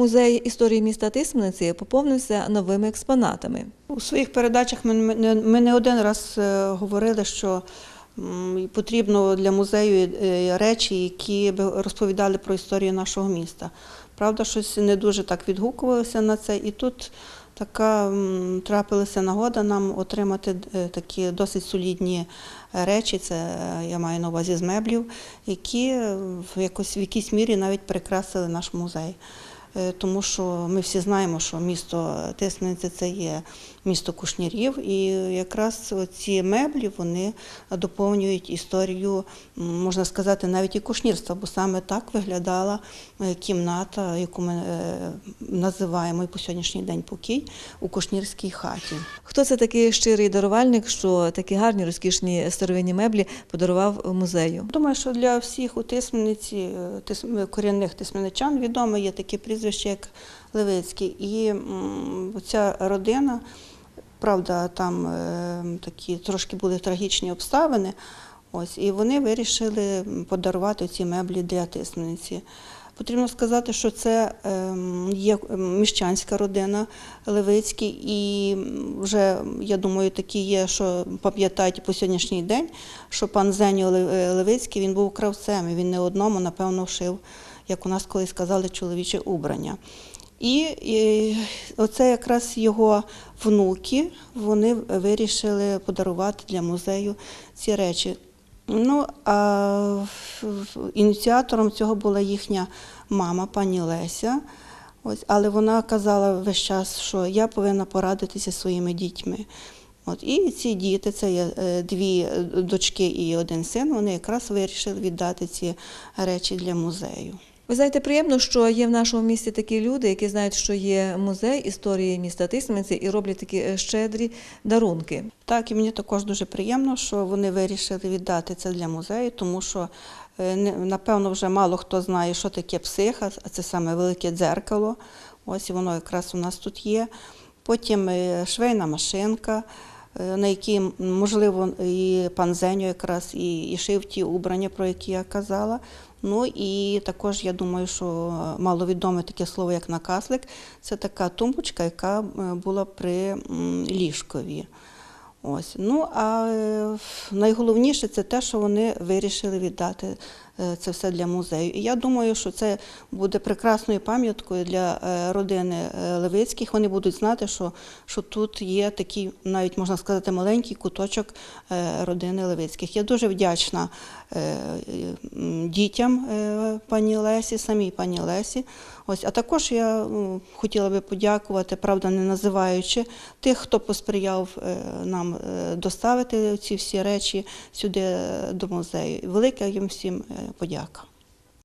Музей історії міста Тисмениці поповнився новими експонатами. У своїх передачах ми, не- один раз е, говорили, що потрібно для музею е, речі, які би розповідали про історію нашого міста. Правда, щось не дуже так відгукувалося на це, і тут така трапилася нагода нам отримати е, такі досить солідні речі. Це я маю на увазі з меблів, які в якійсь мірі навіть прикрасили наш музей. Е, Тому що ми всі знаємо, що місто Тисменці це є місто кушнірів, і якраз ці меблі вони доповнюють історію, можна сказати, навіть і кушнірства, бо саме так виглядала е, кімната, яку ми е, називаємо і по сьогоднішній день покій у кушнірській хаті. Хто це такий щирий дарувальник, що такі гарні розкішні старовинні меблі подарував музею? Думаю, що для всіх у Тисмениці, тис- корінних тисменичан відомо є такі таке прізвище, як Левицький. І ця родина, правда, там е, такі трошки були трагічні обставини. Ось, і вони вирішили подарувати ці меблі для Тисмениці. Потрібно сказати, що це ем, є міщанська родина Левицькі, і вже я думаю, такі є, що пам'ятають по сьогоднішній день, що пан Зеньо Ле- Левицький він був кравцем, і він не одному, напевно, шив, як у нас колись сказали, чоловіче убрання. І, і оце якраз його внуки, вони вирішили подарувати для музею ці речі. Ну, а ініціатором цього була їхня мама, пані Леся. Ось, але вона казала весь час, що я повинна порадитися своїми дітьми. От, і ці діти, це є е, дві е, дочки і один син, вони якраз вирішили віддати ці речі для музею. Ви знаєте, приємно, що є в нашому місті такі люди, які знають, що є музей історії міста Тисменці і роблять такі е, щедрі дарунки. Так, і мені також дуже приємно, що вони вирішили віддати це для музею, тому що е, напевно вже мало хто знає, що таке психа, а це саме велике дзеркало. Ось воно якраз у нас тут є. Потім е, швейна машинка, на якій, можливо, і пан Зеньо якраз і, і шив ті убрання, про які я казала. Ну і також я думаю, що маловідоме таке слово, як накаслик, це така тумбочка, яка е, була при ліжкові. Ось. Ну, а е, найголовніше це те, що вони вирішили віддати е, це все для музею. І я думаю, що це буде прекрасною пам'яткою для е, родини е, Левицьких. Вони будуть знати, що, що тут є такий, навіть можна сказати, маленький куточок е, родини Левицьких. Я дуже вдячна е, дітям е, пані Лесі, самій пані Лесі. Ось, а також я хотіла би подякувати, правда, не називаючи тих, хто посприяв е, нам е, доставити ці всі речі сюди е, до музею. Велика їм всім е, подяка.